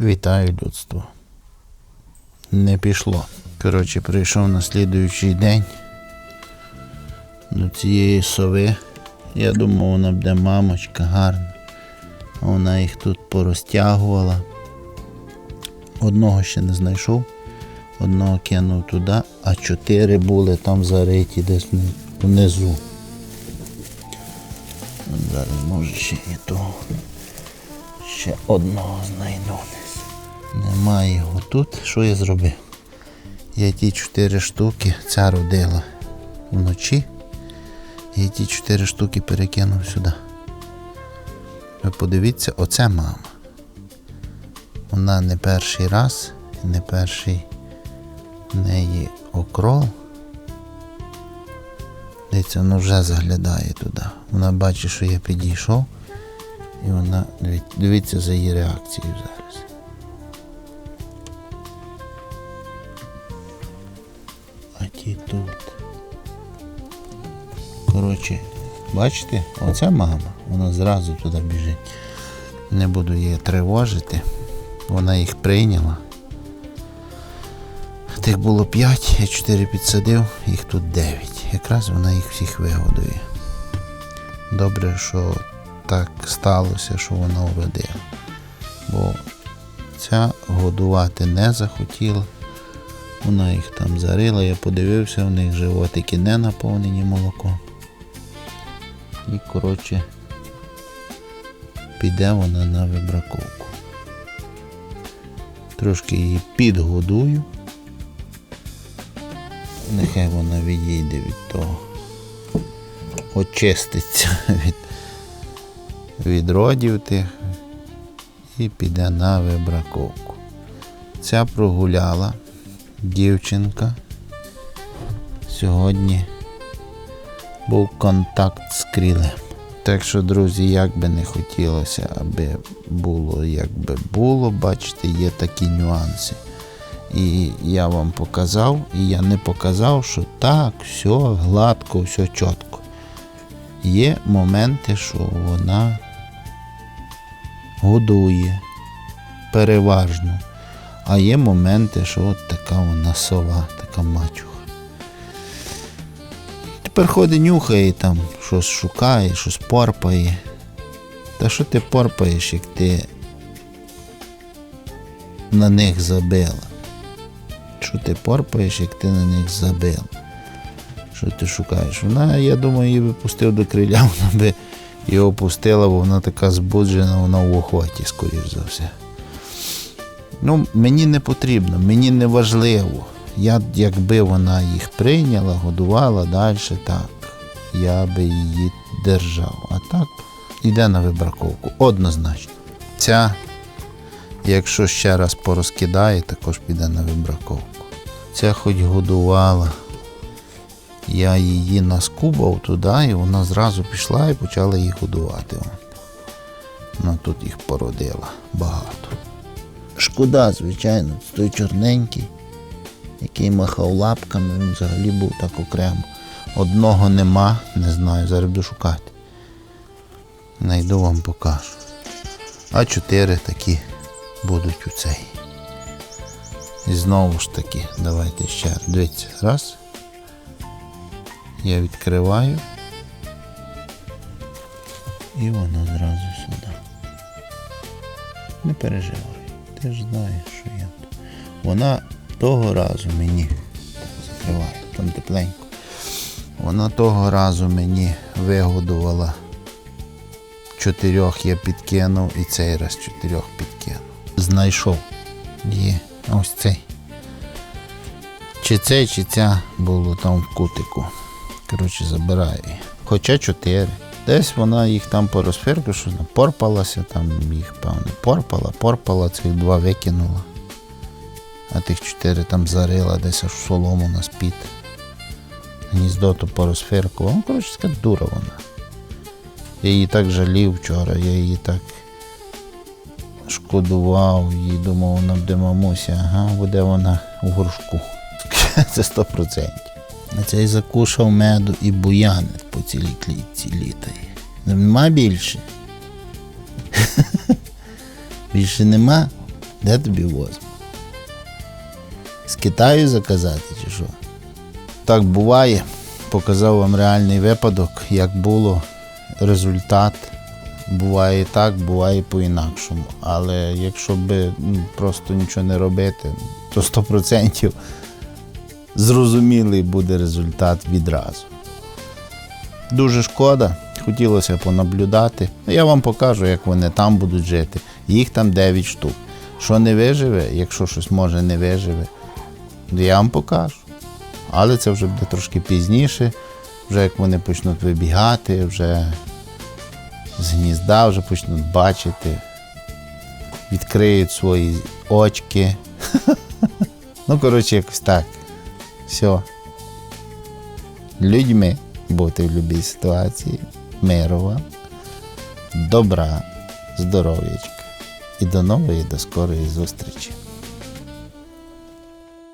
Вітаю людство. Не пішло. Коротше, прийшов на слідуючий день до цієї сови. Я думав, вона буде мамочка гарна. Вона їх тут порозтягувала. Одного ще не знайшов, одного кинув туди, а чотири були там зариті десь внизу. Зараз може ще і того. Ще одного знайду. Немає його тут. Що я зробив? Я ті чотири штуки, ця родила вночі. І ті чотири штуки перекинув сюди. Ви подивіться, оце мама. Вона не перший раз, не перший в неї окрол. Дивіться, вона вже заглядає туди. Вона бачить, що я підійшов. І вона дивіться за її реакцією зараз. Ті тут. Коротше, бачите, оця мама, вона зразу туди біжить. Не буду її тривожити. Вона їх прийняла. Тих було 5, я 4 підсадив, їх тут 9. Якраз вона їх всіх вигодує. Добре, що так сталося, що вона уродила. Бо ця годувати не захотіла. Вона їх там зарила, я подивився, у них животики не наповнені молоком. І, коротше, піде вона на вибраковку. Трошки її підгодую. Нехай вона відійде від того. Очиститься від відродів тих і піде на вибраковку. Ця прогуляла дівчинка. Сьогодні був контакт з крілем. Так що, друзі, як би не хотілося, аби було, як би було, бачите, є такі нюанси. І я вам показав, і я не показав, що так, все гладко, все чітко. Є моменти, що вона годує переважно. А є моменти, що от така вона сова, така мачуха. Тепер ходить нюхає там, щось шукає, щось порпає. Та що ти порпаєш, як ти на них забила? Що ти порпаєш, як ти на них забила? Що ти шукаєш? Вона, я думаю, її би пустив до криля, вона би його пустила, бо вона така збуджена, вона в охоті, скоріш за все. Ну, мені не потрібно, мені не важливо. Я, якби вона їх прийняла, годувала далі, так, я би її держав. А так, йде на вибраковку. Однозначно. Ця, якщо ще раз порозкидає, також піде на вибраковку. Ця хоч годувала. Я її наскубав туди, і вона зразу пішла і почала їх годувати. Вона тут їх породила багато. Шкода, звичайно, той чорненький, який махав лапками, він взагалі був так окремо. Одного нема, не знаю, зараз буду шукати. Найду вам покажу. А чотири такі будуть у цей. І знову ж таки, давайте ще раз. Дивіться, раз. Я відкриваю. І воно зразу сюди. Не переживай. Ти ж знаєш, що я тут. Вона того разу мені так, закриваю, там тепленько. Вона того разу мені вигодувала чотирьох я підкинув і цей раз чотирьох підкинув. Знайшов. Є ось цей. Чи цей, чи ця було там в кутику. Коротше, забираю. Хоча чотири. Десь вона їх там по розфірку, що вона порпалася, там їх, певно, порпала, порпала, цих два викинула. А тих чотири там зарила десь аж в солому на спід. Гніздо то по розфірку. Ну, коротше, така дура вона. Я її так жалів вчора, я її так шкодував, і думав, вона буде мамуся, ага, буде вона у горшку. Це 100%. А цей закушав меду і буянець цілій клітці літає. Нема більше? Більше нема? Де тобі возьму? З Китаю заказати чи що? Так буває. Показав вам реальний випадок, як було результат. Буває так, буває по-інакшому. Але якщо би ну, просто нічого не робити, то 100% зрозумілий буде результат відразу. Дуже шкода, хотілося понаблюдати. Ну, Я вам покажу, як вони там будуть жити. Їх там 9 штук. Що не виживе, якщо щось може не виживе, я вам покажу. Але це вже буде трошки пізніше, вже як вони почнуть вибігати, вже з гнізда вже почнуть бачити, відкриють свої очки. Ну, коротше, якось так. Все. Людьми бути в будь-якій ситуації. Миру вам, добра, здоров'ячка. І до нової, до скорої зустрічі.